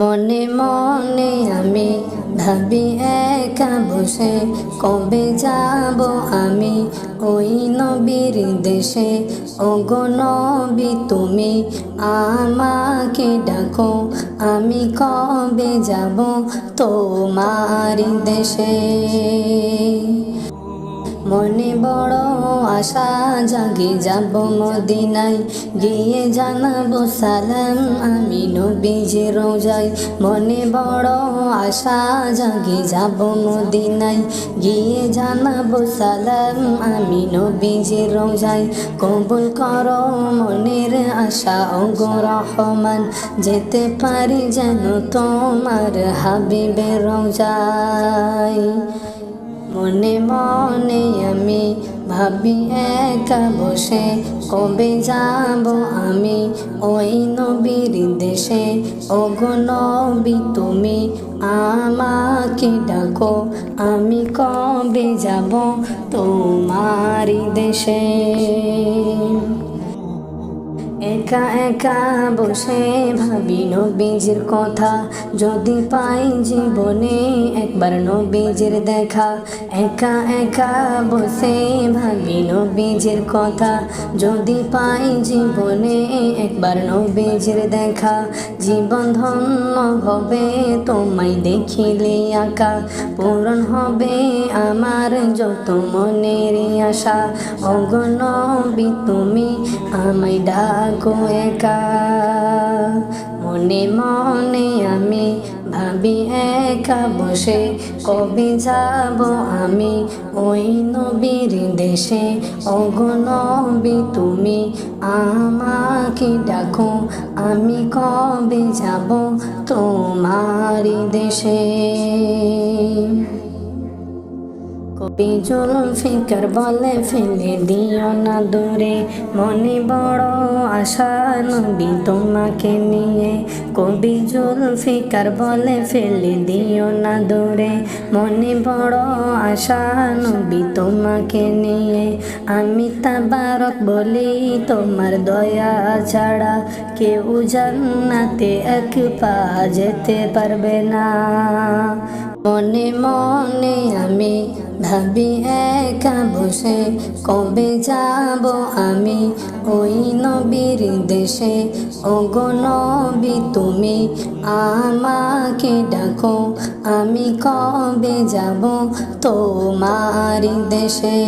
মনে মনে আমি ভাবি একা বসে, কবে যাব আমি? ওই নবীর দেশে, ওগো নবী তুমি আমাকে ডাকো, আমি কবে যাব তোমার দেশে? মনে বড় আশা জাগে যাব মদিনায়। গিয়ে জানাব সালাম আমি নবীজি রোজাই মনে বড় আশা জাগে যাব মদিনায়। গিয়ে জানাব সালাম আমি নবীজি রোজাই কবুল করো মনের আশা ওগো রহমান। যেতে পারি যেন তোমার হাবিবের রোজাই মনে আমি ভাবি একা বসে, কবে যাব আমি? ওই নবীর দেশে, ওগো নবী তুমি আমাকে ডাকো, আমি কবে যাব তোমারি দেশে? একা একা বসে ভাবি নবীজির কথা। যদি পাই জীবনে একবার নবীজির দেখা। একা একা বসে ভাবি নবীজির কথা। যদি পাই জীবনে একবার নবীজির দেখা। জীবন ধন্য হবে তোমায় দেখিলে আঁকা পূরণ হবে আমার যত মনের আশা। অগনবী তুমি আমায় ডাকো একা মনে মনে আমি ভাবি একা বসে কবে যাব আমি? ওই নবীর দেশে অগনবী তুমি আমাকে ডাকো, আমি কবে যাব তোমার দেশে? কবি জুলফিকার বলে ফেলে দিও না দূরে, মনে বড় আশা নবী তোমাকে নিয়ে কবি জুলফিকার বলে ফেলে দিও না দূরে। মনে বড় আশা নবী তোমাকে নিয়ে আমি তাবারক বলি তোমার দয়া ছাড়া কেউ জান্নাতে এক পা যেতে পারবে না। মনে মনে আমি ভাবি একা বসে, কবে যাব আমি? ওই নবীর দেশে, ওগো নবী তুমি আমাকে ডাকো, আমি কবে যাব তোমার দেশে?